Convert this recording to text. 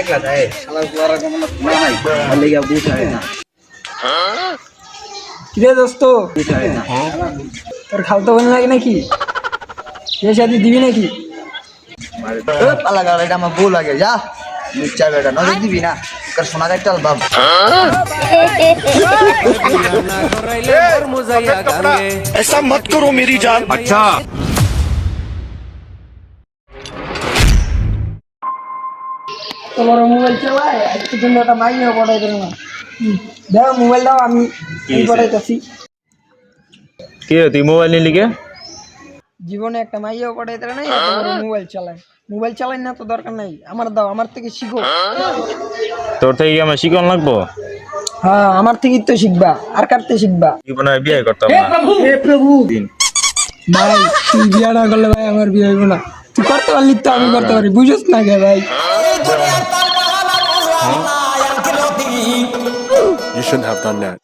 একলা যায় শালার পুয়ারা কোনো না নাই আর লেগে বুঝ হয় না কিরে দোস্ত বুঝ হয় না তোর খালতো বোন লাগে নাকি বিয়ে শাদি দিবি নাকি পালা গাল এটা আমার বউ লাগে যা লুচ্চা বেটা নজর দিবি না কার সোনা একটা বাপ ऐसा मत करो मेरी जान अच्छा তোমার মোবাইল চালায় জন্য মাইনে পড়াই দেবে না। মোবাইল দাও আমি পড়াইতেছি। কি রে, তুই মোবাইল নিলি কে? জীবনে একটা মাইয়াও পড়াই দেবে না মোবাইল চালায়। মোবাইল চালাই না তো দরকার নাই। আমার দাও আমার থেকে শিখো। তোর থেকে আমার শিকন লাগবো? হ্যাঁ আমার থেকেই তো শিখবা। আর কাটতে শিখবা? জীবনে বিয়ে করতাম না। হে প্রভু! ভাই তুই বিয়ে না করলে ভাই আমার বিয়ে হইব না। তুই করতে পারলি তো আমি করতে পারি। বুঝোস না কে ভাই? You shouldn't have done that.